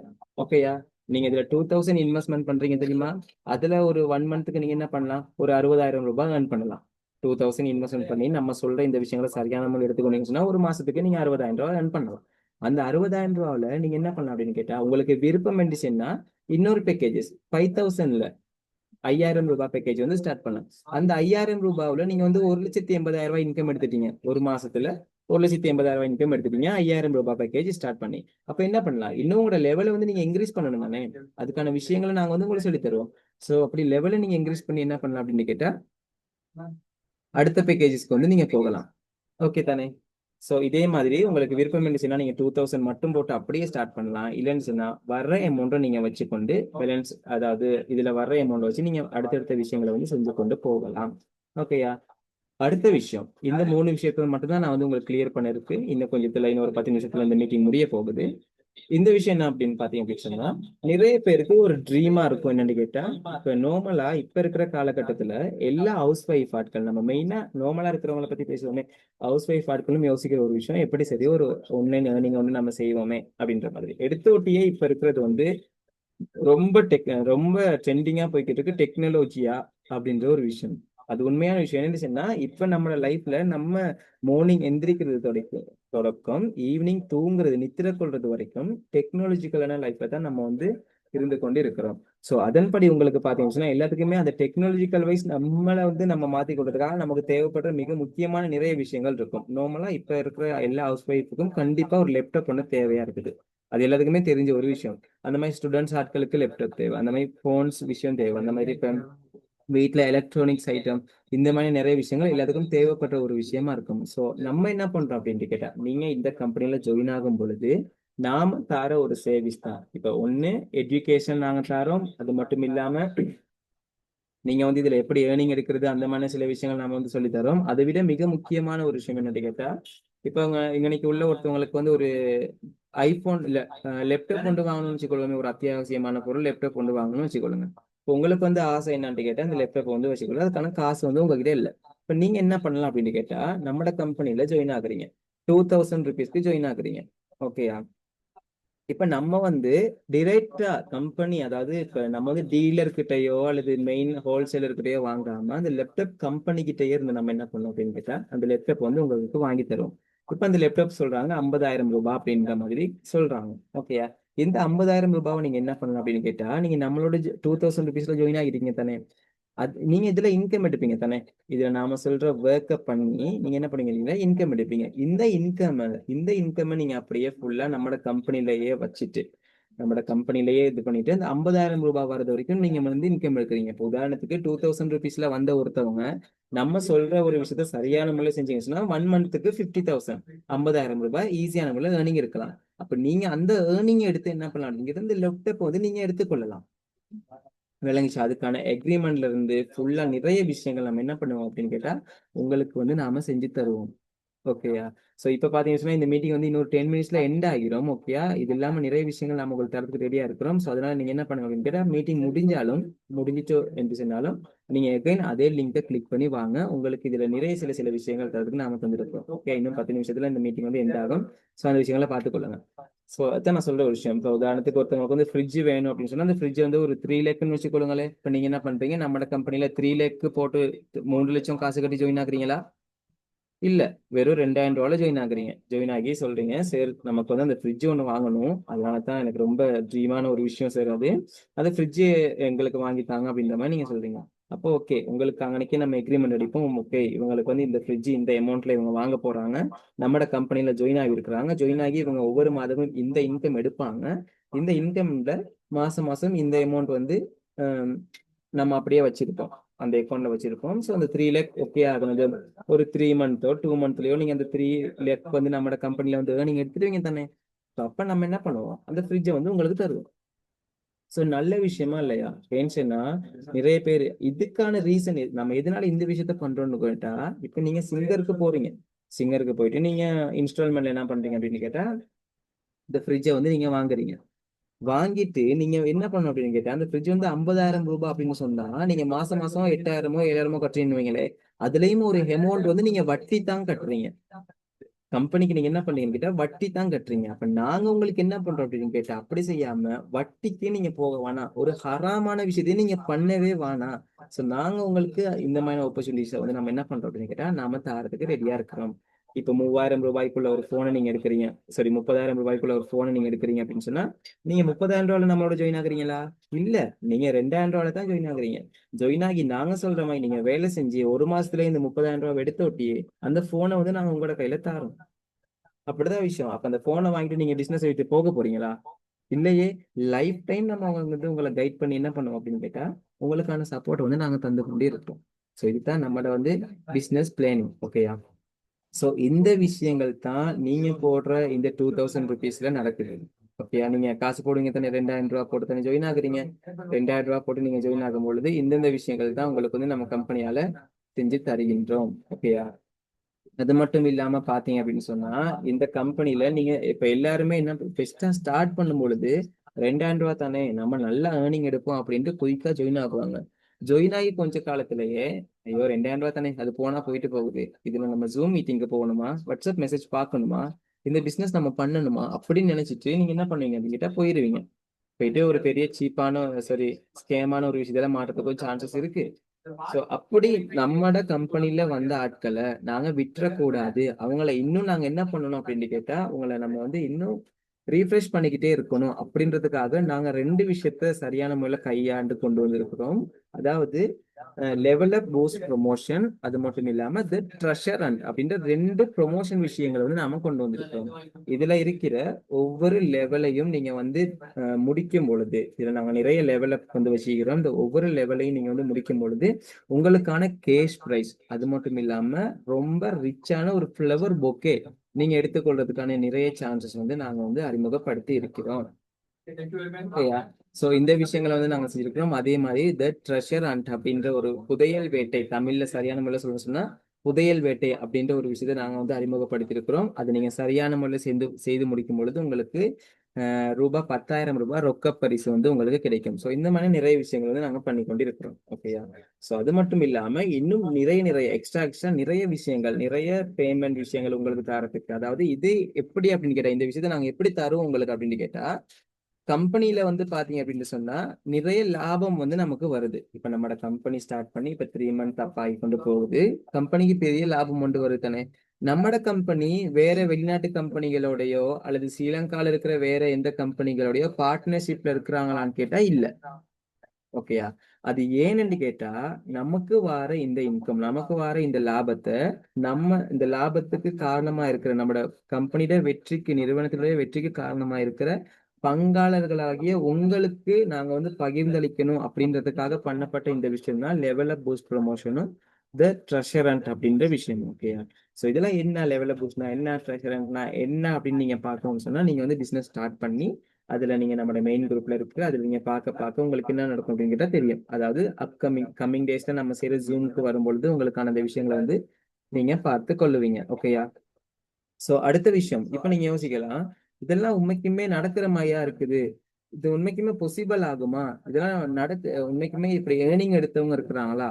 ஓகேயா நீங்க இதுல டூ தௌசண்ட் இன்வெஸ்ட்மெண்ட் பண்றீங்க தெரியுமா? அதுல ஒரு ஒன் மந்த்துக்கு நீங்க என்ன பண்ணலாம்? ஒரு அறுபதாயிரம் ரூபாய் ஏர்ன் பண்ணலாம். டூ தௌசண்ட் இன்வெஸ்ட்மெண்ட் பண்ணி நம்ம சொல்ற இந்த விஷயங்களை சரியான முறையில் எடுத்துக்கொண்டீங்கன்னு ஒரு மாசத்துக்கு நீங்க அறுபதாயிரம் ரூபாய் earn பண்ணலாம். அந்த அறுபதாயிரம் ரூபாயில நீங்க என்ன பண்ணலாம் அப்படின்னு கேட்டா உங்களுக்கு விருப்பம் இருந்துச்சுன்னா இன்னொரு பேக்கேஜஸ் ஃபைவ் தௌசண்ட்ல ஐயாயிரம் ரூபாய் பேக்கேஜ் வந்து ஸ்டார்ட் பண்ணலாம். அந்த ஐயாயிரம் ரூபாவுல நீங்க வந்து ஒரு லட்சத்தி எண்பதாயிரம் ரூபாய் இன்கம் எடுத்துட்டீங்க. ஒரு மாசத்துல ஒரு லட்சத்தி எண்பதாயிரம் ரூபாய் இன்கம் எடுத்துட்டீங்க ஐயாயிரம் ரூபாய் பேக்கேஜ் ஸ்டார்ட் பண்ணி. அப்ப என்ன பண்ணலாம்? இன்னும் உங்களோட லெவலை வந்து நீங்க இன்க்ரீஸ் பண்ணணும் தானே அதுக்கான விஷயங்களை நாங்க வந்து உங்களுக்கு சொல்லி தருவோம். சோ அப்படி லெவலை நீங்க இன்க்ரீஸ் பண்ணி என்ன பண்ணலாம் அப்படின்னு கேட்டா அடுத்த பேக்கேஜஸ்க்கு வந்து நீங்க போகலாம். ஓகே தானே? சோ இதே மாதிரி உங்களுக்கு விருப்பம் இருந்துச்சுன்னா நீங்க டூ தௌசண்ட் மட்டும் போட்டு அப்படியே ஸ்டார்ட் பண்ணலாம். இல்லைன்னு சொன்னா வர்ற அமௌண்ட்டை நீங்க வச்சுக்கொண்டு பேலன்ஸ் அதாவது இதுல வர்ற அமௌண்ட் வச்சு நீங்க அடுத்தடுத்த விஷயங்களை வந்து செஞ்சு கொண்டு போகலாம். ஓகேயா அடுத்த விஷயம். இந்த மூணு விஷயத்துல மட்டும் தான் நான் வந்து உங்களுக்கு கிளியர் பண்ணிருக்கு இன்னும் கொஞ்சத்துல இன்னும் ஒரு பத்து நிமிஷத்துல இந்த மீட்டிங் முடிய போகுது. இந்த விஷயம் என்ன அப்படின்னு பாத்தீங்க அப்படின்னு சொன்னா நிறைய பேருக்கு ஒரு ட்ரீமா இருக்கும். என்னன்னு கேட்டா இப்ப நார்மலா இப்ப இருக்கிற காலகட்டத்துல எல்லா ஹவுஸ் ஒய்ஃப் ஆட்கள் நம்ம மெயினா நார்மலா இருக்கிறவங்கள பத்தி பேசுவோமே. ஹவுஸ் ஒய்ஃப் ஆட்களும் யோசிக்கிற ஒரு விஷயம் எப்படி சரி ஒரு ஒன்லைன் ஏர்னிங் வந்து நம்ம செய்வோமே அப்படின்ற மாதிரி. எடுத்த ஒட்டியே இப்ப இருக்கிறது வந்து ரொம்ப டெக் ரொம்ப ட்ரெண்டிங்கா போய்கிட்டு இருக்கு டெக்னாலஜியா அப்படின்ற ஒரு விஷயம். அது உண்மையான விஷயம். என்ன சொன்னா இப்ப நம்மளோட லைஃப்ல நம்ம மார்னிங் எந்திரிக்கிறது தொடக்கும் தொடக்கம். ஈவினிங் தூங்குறது நித்திர கொள்றது வரைக்கும் டெக்னாலஜிக்கலான லைஃப்பை தான் நம்ம வந்து இருந்து கொண்டு இருக்கிறோம் ஸோ அதன்படி உங்களுக்கு பார்த்தீங்கன்னா எல்லாத்துக்குமே அந்த டெக்னாலஜிக்கல் வைஸ் நம்மளை வந்து நம்ம மாற்றி கொடுக்கறதுக்காக நமக்கு தேவைப்படுற மிக முக்கியமான நிறைய விஷயங்கள் இருக்கும். நார்மலாக இப்போ இருக்கிற எல்லா ஹவுஸ் ஒய்ஃபுக்கும் கண்டிப்பாக ஒரு லேப்டாப் ஒன்று தேவையாக இருக்குது. அது எல்லாத்துக்குமே தெரிஞ்ச ஒரு விஷயம். அந்த மாதிரி ஸ்டூடெண்ட்ஸ் ஆட்களுக்கு லேப்டாப் தேவை. அந்த மாதிரி ஃபோன்ஸ் விஷயம் தேவை. அந்த மாதிரி இப்போ வீட்டில் எலக்ட்ரானிக்ஸ் ஐட்டம் இந்த மாதிரி நிறைய விஷயங்கள் எல்லாத்துக்கும் தேவைப்பட்ட ஒரு விஷயமா இருக்கும். ஸோ நம்ம என்ன பண்றோம் அப்படின்ட்டு கேட்டா நீங்க இந்த கம்பெனில ஜாயின் ஆகும் பொழுது நாம தார ஒரு சர்வீஸ் தான். இப்போ ஒண்ணு எஜுகேஷன் நாங்க தரோம் அது மட்டும் இல்லாம நீங்க வந்து இதில் எப்படி ஏர்னிங் எடுக்கிறது அந்த மாதிரி சில விஷயங்கள் நாம் வந்து சொல்லி தரோம் அதை விட மிக முக்கியமான ஒரு விஷயம் என்னன்னு கேட்டால் இப்போ அவங்க இன்னைக்கு உள்ள ஒருத்தவங்களுக்கு வந்து ஒரு ஐஃபோன் இல்ல லேப்டாப் கொண்டு வாங்கணும்னு வச்சுக்கொள்ளுங்க ஒரு அத்தியாவசியமான பொருள் லேப்டாப் கொண்டு வாங்கணும்னு வச்சுக்கொள்ளுங்க. இப்போ உங்களுக்கு வந்து ஆசை என்னன்னு கேட்டா அந்த லேப்டாப் வந்து வச்சுக்கலாம் அதுக்கான காசு வந்து உங்ககிட்ட இல்லை. இப்போ நீங்க என்ன பண்ணலாம் அப்படின்னு கேட்டா நம்மளோட கம்பெனில ஜாயின் ஆகுறீங்க. டூ தௌசண்ட் ருபீஸ்க்கு ஜாயின் ஆகுறீங்க. ஓகேயா இப்ப நம்ம வந்து டிரெக்டா கம்பெனி அதாவது இப்ப நம்ம வந்து டீலர் கிட்டயோ அல்லது மெயின் ஹோல்சேலர் கிட்டயோ வாங்காம அந்த லேப்டாப் கம்பெனி கிட்டயே இருந்து நம்ம என்ன பண்ணோம் அப்படின்னு கேட்டா அந்த லேப்டாப் வந்து உங்களுக்கு வாங்கி தருவோம். இப்போ அந்த லேப்டாப் சொல்றாங்க ஐம்பதாயிரம் ரூபாய் அப்படின்ற மாதிரி சொல்றாங்க. ஓகேயா இந்த ஐம்பதாயிரம் ரூபாவை நீங்க என்ன பண்ணலாம் அப்படின்னு கேட்டா நீங்க நம்மளோட டூ தௌசண்ட் ருபீஸ்ல ஜாயின் ஆகிட்டீங்க தானே. அது நீங்க இதுல இன்கம் எடுப்பீங்க தானே. இதுல நாம சொல்ற ஒர்க்கை பண்ணி நீங்க என்ன பண்ணுவீங்க? இன்கம் எடுப்பீங்க. இந்த இன்கம் இந்த இன்கம் நீங்க அப்படியே ஃபுல்லா நம்மளோட கம்பெனிலேயே வச்சுட்டு நம்மளோட கம்பெனிலேயே இது பண்ணிட்டு அந்த ஐம்பதாயிரம் ரூபாய் வரது வரைக்கும் நீங்க வந்து இன்கம் எடுக்கிறீங்க. இப்போ உதாரணத்துக்கு டூ தௌசண்ட் ருபீஸ்ல வந்த ஒருத்தவங்க நம்ம சொல்ற ஒரு விஷயத்த சரியான முறையில் செஞ்சீங்கன்னா ஒன் மந்த்துக்கு ஃபிஃப்டி தௌசண்ட் ஐம்பதாயிரம் ரூபாய் ஈஸியான முறையில் ஏர்னிங் இருக்கலாம். அப்ப நீங்க அந்த ஏர்னிங் எடுத்து என்ன பண்ணலாம்? நீங்க இந்த லெப்டப் வந்து நீங்க எடுத்துக்கொள்ளலாம். விளங்குச்சு அதுக்கான எக்ரிமெண்ட்ல இருந்து ஃபுல்லா நிறைய விஷயங்கள் நம்ம என்ன பண்ணுவோம் அப்படின்னு கேட்டா உங்களுக்கு வந்து நாம செஞ்சு தருவோம். ஓகேயா ஸோ இப்போ பார்த்தீங்கன்னா இந்த மீட்டிங் வந்து இன்னொரு டென் மினிட்ஸ்ல எண்ட் ஆகிரும் ஓகேயா இது இல்லாம நிறைய விஷயங்கள் நம்ம உங்களுக்கு தரத்துக்கு ரெடியா இருக்கிறோம். ஸோ அதனால நீங்க என்ன பண்ணுங்க அப்படின்னு கேட்டா மீட்டிங் முடிஞ்சாலும் முடிஞ்சிட்டோ என்று சொன்னாலும் நீங்க எகைன் அதே லிங்கை கிளிக் பண்ணி வாங்க. உங்களுக்கு இதுல நிறைய சில சில விஷயங்கள் தரதுக்கு நாம தந்துருக்கோம் ஓகே இன்னும் பத்து நிமிஷத்துல இந்த மீட்டிங் வந்து எண்ட் ஆகும். ஸோ அந்த விஷயங்களை பார்த்துக்கொள்ளுங்க. ஸோ அதான் நான் சொல்ற ஒரு விஷயம். இப்போ உதாரணத்துக்கு ஒருத்தவங்களுக்கு வந்து ஃப்ரிட்ஜ் வேணும் அப்படின்னு சொன்னா அந்த ஃப்ரிட்ஜ் வந்து ஒரு த்ரீ லேக்னு வச்சுக்கொள்ளுங்களேன். இப்போ நீங்க என்ன பண்றீங்க? நம்ம கம்பெனில த்ரீ லேக் போட்டு மூணு லட்சம் காசு கட்டி ஜாயின் ஆகுறீங்களா? இல்ல வெறும் ரெண்டாயிரம் ரூபாயில ஜாயின் ஆகுறீங்க. ஜாயின் ஆகி சொல்றீங்க. சார் நமக்கு வந்து அந்த ஃப்ரிட்ஜ் ஒன்று வாங்கணும். அதனால தான் எனக்கு ரொம்ப ட்ரீமான ஒரு விஷயம் சார் அது. அந்த ஃப்ரிட்ஜ் எங்களுக்கு வாங்கித்தாங்க அப்படின்ற மாதிரி நீங்க சொல்றீங்க. அப்போ ஓகே உங்களுக்கு அங்கனைக்கு நம்ம எக்ரிமெண்ட் அடிப்போம். ஓகே இவங்களுக்கு வந்து இந்த ஃப்ரிட்ஜ் இந்த அமௌண்ட்ல இவங்க வாங்க போறாங்க. நம்மட கம்பெனில ஜாயின் ஆகி இருக்கிறாங்க ஜாயின் ஆகி இவங்க ஒவ்வொரு மாதமும் இந்த இன்கம் எடுப்பாங்க. இந்த இன்கம்ல மாசம் மாசம் இந்த அமௌண்ட் வந்து நம்ம அப்படியே வச்சிருப்போம் அந்த அக்கௌண்ட்ல வச்சிருப்போம். ஸோ அந்த த்ரீ லேக் ஓகே ஆகணும் ஒரு த்ரீ மந்த்தோ டூ மந்த்லயோ நீங்க அந்த த்ரீ லேக் வந்து நம்ம கம்பெனில வந்து நீங்க எடுத்துருவீங்க தானே. ஸோ அப்ப நம்ம என்ன பண்ணுவோம்? அந்த ஃப்ரிட்ஜை வந்து உங்களுக்கு தருவோம். ஸோ நல்ல விஷயமா இல்லையா? ஏன்னுச்சுன்னா நிறைய பேர் இதுக்கான ரீசன் நம்ம எதனால இந்த விஷயத்த பண்றோம்னு கேட்டா இப்ப நீங்க சிங்கருக்கு போறீங்க. சிங்கருக்கு போயிட்டு நீங்க இன்ஸ்டால்மெண்ட்ல என்ன பண்றீங்க அப்படின்னு கேட்டா இந்த ஃப்ரிட்ஜை வந்து நீங்க வாங்குறீங்க. வாங்கிட்டு நீங்க என்ன பண்ணணும் அப்படின்னு கேட்டா அந்த ஃப்ரிட்ஜ் வந்து ஐம்பதாயிரம் ரூபாய் அப்படின்னு சொன்னா நீங்க மாசம் மாசம் எட்டாயிரமோ ஏழாயிரமோ கட்டுறீங்கன்னு அதுலயும் ஒரு அமௌண்ட் வந்து நீங்க வட்டி தான் கட்டுறீங்க. கம்பெனிக்கு நீங்க என்ன பண்றீங்கன்னு கேட்டா வட்டி தான் கட்டுறீங்க. அப்ப நாங்க உங்களுக்கு என்ன பண்றோம் அப்படின்னு கேட்டா அப்படி செய்யாம வட்டிக்கு நீங்க போக வேணாம். ஒரு ஹராமான விஷயத்தையும் நீங்க பண்ணவே வேணாம். சோ நாங்க உங்களுக்கு இந்த மாதிரி ஆப்பர்ச்சுனிட்டிஸ் வந்து நம்ம என்ன பண்றோம் அப்படின்னு கேட்டா நாம தாரத்துக்கு ரெடியா இருக்கிறோம். இப்ப மூவாயிரம் ரூபாய்க்குள்ள ஒரு போனை நீங்க எடுக்கிறீங்க. சரி முப்பதாயிரம் ரூபாய்க்குள்ள ஒரு போனை நீங்க எடுக்கிறீங்க அப்படின்னு சொன்னா நீங்க முப்பதாயிரம் ரூபாயில நம்மளோட ஜாயின் ஆகுறீங்களா? இல்ல நீங்க ரெண்டாயிரம் ரூபாயில தான் ஜாயின் ஆகுறீங்க. ஜாயின் ஆகி நாங்க சொல்ற மாதிரி நீங்க வேலை செஞ்சு ஒரு மாசத்துல இந்த முப்பதாயிரம் ரூபாய் எடுத்து ஒட்டியே அந்த போனை வந்து நாங்க உங்களோட கையில தாரோம். அப்படிதான் விஷயம். அப்ப அந்த போனை வாங்கிட்டு நீங்க பிசினஸ் விட்டு போக போறீங்களா? இல்லையே லைஃப் டைம் நம்ம வந்து உங்களை கைட் பண்ணி என்ன பண்ணுவோம் அப்படின்னு கேட்டா உங்களுக்கான சப்போர்ட் வந்து நாங்க தந்து கொண்டே இருப்போம். ஸோ இதுதான் நம்மளோட வந்து பிசினஸ் பிளானிங் ஓகேயா ஸோ இந்த விஷயங்கள் தான் நீங்க போடுற இந்த டூ தௌசண்ட் ருபீஸ்ல நடக்குது. ஓகேயா நீங்க காசு போடுவீங்க தானே? ரெண்டாயிரம் ரூபா போட்டு தானே ஜாயின் ஆகுறீங்க. ரெண்டாயிரம் ரூபா போட்டு நீங்க ஜாயின் ஆகும் பொழுது இந்தந்த விஷயங்கள் தான் உங்களுக்கு வந்து நம்ம கம்பெனியால செஞ்சு தருகின்றோம். ஓகேயா அது மட்டும் இல்லாம பாத்தீங்க அப்படின்னு சொன்னா இந்த கம்பெனில நீங்க இப்ப எல்லாருமே என்ன பெஸ்டா ஸ்டார்ட் பண்ணும் பொழுது ரெண்டாயிரம் ரூபா தானே நம்ம நல்லா ஏர்னிங் எடுப்போம் அப்படின்ட்டு குயிக்கா ஜாயின் ஆகுவாங்க. ஜாயின் ஆகி கொஞ்ச காலத்திலேயே ஐயோ ரெண்டாயிரம் ரூபாய் தானே அது போனா போயிட்டு போகுது. இதுல நம்ம ஜூம் மீட்டிங்க்கு போகணுமா? வாட்ஸ்அப் மெசேஜ் பார்க்கணுமா? இந்த பிசினஸ் நம்ம பண்ணணுமா? அப்படின்னு நினைச்சிட்டு நீங்க என்ன பண்ணுவீங்க? அப்படிங்கிட்ட போயிருவீங்க. போயிட்டு ஒரு பெரிய சீப்பான சாரி ஸ்கேமான ஒரு விஷயத்துல மாற்றத்துக்கு சான்சஸ் இருக்கு. சோ அப்படி நம்மட கம்பெனில வந்த ஆட்களை நாங்க விட்டுறக்கூடாது. அவங்கள இன்னும் நாங்க என்ன பண்ணணும் அப்படின்னு கேட்டா உங்களை நம்ம வந்து இன்னும் ரீஃப்ரெஷ் பண்ணிக்கிட்டே இருக்கணும். அப்படின்றதுக்காக நாங்க ரெண்டு விஷயத்த சரியான முறையில கையாண்டு கொண்டு வந்திருக்கிறோம். அதாவது லெவல் அப் பூஸ்ட் ப்ரொமோஷன் அது மட்டும் இல்லாம த ட்ரெஷர் அண்ட் அப்படின்ற ரெண்டு ப்ரொமோஷன் விஷயங்களை வந்து நாம கொண்டு வந்திருக்கிறோம். இதுல இருக்கிற ஒவ்வொரு லெவலையும் நீங்க வந்து முடிக்கும் பொழுது இதுல நாங்க நிறைய லெவல் அப் வந்து வச்சுக்கிறோம் இந்த ஒவ்வொரு லெவலையும் நீங்க வந்து முடிக்கும் பொழுது உங்களுக்கான கேஷ் பிரைஸ் அது மட்டும் இல்லாம ரொம்ப ரிச்சான ஒரு ஃப்ளவர் பொக்கே நீங்க எடுத்துக்கொள்றதுக்கான நிறைய சான்சஸ் வந்து நாங்க வந்து அறிமுகப்படுத்தி இருக்கிறோம். ஸோ இந்த விஷயங்களை வந்து நாங்க செஞ்சிருக்கிறோம். அதே மாதிரி த ட்ரெஷர் அண்ட் அப்படின்ற ஒரு புதையல் வேட்டை தமிழ்ல சரியான முறையில் சொல்ல சொன்னா புதையல் வேட்டை அப்படின்ற ஒரு விஷயத்தை நாங்க வந்து அறிமுகப்படுத்தியிருக்கிறோம். அது நீங்க சரியான முறையில் செய்து செய்து முடிக்கும் பொழுது உங்களுக்கு ரூபாய் பத்தாயிரம் ரூபாய் ரொக்க பரிசு வந்து உங்களுக்கு கிடைக்கும். ஸோ இந்த மாதிரி நிறைய விஷயங்கள் வந்து நாங்க பண்ணி கொண்டு இருக்கிறோம் ஓகேயா ஸோ அது மட்டும் இல்லாம இன்னும் நிறைய நிறைய எக்ஸ்ட்ரா எக்ஸ்ட்ரா நிறைய விஷயங்கள் நிறைய பேமெண்ட் விஷயங்கள் உங்களுக்கு தரத்துக்கு. அதாவது இது எப்படி அப்படின்னு கேட்டால் இந்த விஷயத்தை நாங்க எப்படி தருவோம் உங்களுக்கு அப்படின்னு கேட்டால் கம்பெனில வந்து பாத்தீங்க அப்படின்னு சொன்னா நிறைய லாபம் வந்து நமக்கு வருது. இப்ப நம்மளோட கம்பெனி ஸ்டார்ட் பண்ணி இப்ப த்ரீ மந்த் அப் ஆகி கொண்டு போகுது. கம்பெனிக்கு பெரிய லாபம் கொண்டு வருது தானே. நம்மட கம்பெனி வேற வெளிநாட்டு கம்பெனிகளோடயோ அல்லது ஸ்ரீலங்கால இருக்கிற வேற எந்த கம்பெனிகளோடயோ பார்ட்னர்ஷிப்ல இருக்கிறாங்களான்னு கேட்டா இல்ல. ஓகேயா அது ஏன்னு கேட்டா நமக்கு வார இந்த இன்கம் நமக்கு வார இந்த லாபத்தை நம்ம இந்த லாபத்துக்கு காரணமா இருக்கிற நம்மளோட கம்பெனியோட வெற்றிக்கு நிறுவனத்தினுடைய வெற்றிக்கு காரணமா இருக்கிற பங்காளர்களாகிய உங்களுக்கு நாங்க வந்து பகிர்ந்தளிக்கணும் அப்படின்றதுக்காக பண்ணப்பட்ட இந்த விஷயம் தான் லெவல் அப் பூஸ்ட் ப்ரொமோஷனும் த ட்ரெஷரண்ட் அப்படின்ற விஷயம் ஓகேயா ஸோ இதெல்லாம் என்ன லெவல் அப் பூஸ்ட்னா என்ன ட்ரெஷரண்ட்னா என்ன அப்படின்னு நீங்க பார்க்கணும்னு சொன்னா நீங்க வந்து பிசினஸ் ஸ்டார்ட் பண்ணி அதுல நீங்க நம்மளோட மெயின் குரூப்ல இருக்கு அதுல நீங்க பார்க்க பார்க்க உங்களுக்கு என்ன நடக்கும் அப்படின்னு தெரியும். அதாவது அப்கமிங் கம்மிங் டேஸ்ல நம்ம செய்யற ஜூமுக்கு வரும்பொழுது உங்களுக்கான அந்த விஷயங்களை வந்து நீங்க பார்த்து கொள்ளுவீங்க ஓகேயா ஸோ அடுத்த விஷயம் இப்போ நீங்க யோசிக்கலாம். இதெல்லாம் உண்மைக்குமே நடக்கிற மாதிரியா இருக்குது? இது உண்மைக்குமே பொசிபிள் ஆகுமா? இதெல்லாம் நடக்க உண்மைக்குமே இப்படி ஏர்னிங் எடுத்தவங்க இருக்கிறாங்களா?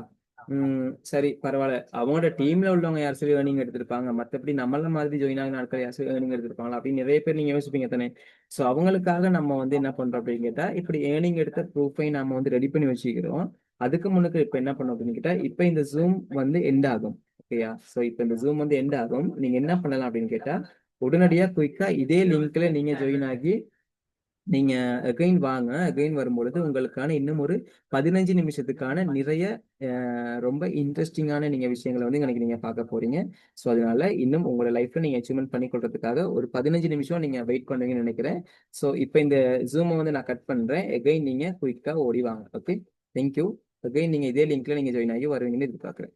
உம் சரி பரவாயில்ல. அவங்களோட டீம்ல உள்ளவங்க யார் சரி ஏர்னிங் எடுத்திருப்பாங்க? மத்தபடி நம்மள மாதிரி ஜாயின் ஆகின நாட்கள் யார் சரி ஏர்னிங் எடுத்திருப்பாங்களா? அப்படின்னு நிறைய பேர் நீங்க யோசிப்பீங்க தானே? சோ அவங்களுக்காக நம்ம வந்து என்ன பண்றோம் அப்படின்னு கேட்டா இப்படி ஏர்னிங் எடுத்த ப்ரூஃபை நாம வந்து ரெடி பண்ணி வச்சுக்கிறோம். அதுக்கு முன்னுக்கு இப்ப என்ன பண்ணோம் அப்படின்னு கேட்டா இப்ப இந்த ஜூம் வந்து எண்ட் ஆகும். ஓகேயா சோ இப்ப இந்த ஜூம் வந்து எண்ட் ஆகும். நீங்க என்ன பண்ணலாம் அப்படின்னு கேட்டா உடனடியா குயிக்கா இதே லிங்க்ல நீங்க ஜாயின் ஆகி நீங்க அகைன் வாங்க. அகைன் வரும்பொழுது உங்களுக்கான இன்னும் ஒரு பதினஞ்சு நிமிஷத்துக்கான நிறைய ரொம்ப இன்ட்ரெஸ்டிங்கான நீங்க விஷயங்களை வந்து எனக்கு நீங்க பார்க்க போறீங்க. ஸோ அதனால இன்னும் உங்களோட லைஃப்ல நீங்க அச்சீவ்மெண்ட் பண்ணி கொள்றதுக்காக ஒரு பதினஞ்சு நிமிஷம் நீங்க வெயிட் பண்ணுவீங்கன்னு நினைக்கிறேன். ஸோ இப்போ இந்த ஜூமை வந்து நான் கட் பண்றேன். அகைன் நீங்க குயிக்கா ஓடி வாங்க. ஓகே தேங்க்யூ அகைன் நீங்க இதே லிங்க்ல நீங்க ஜாயின் ஆகி வருவீங்கன்னு எதிர்பார்க்குறேன்.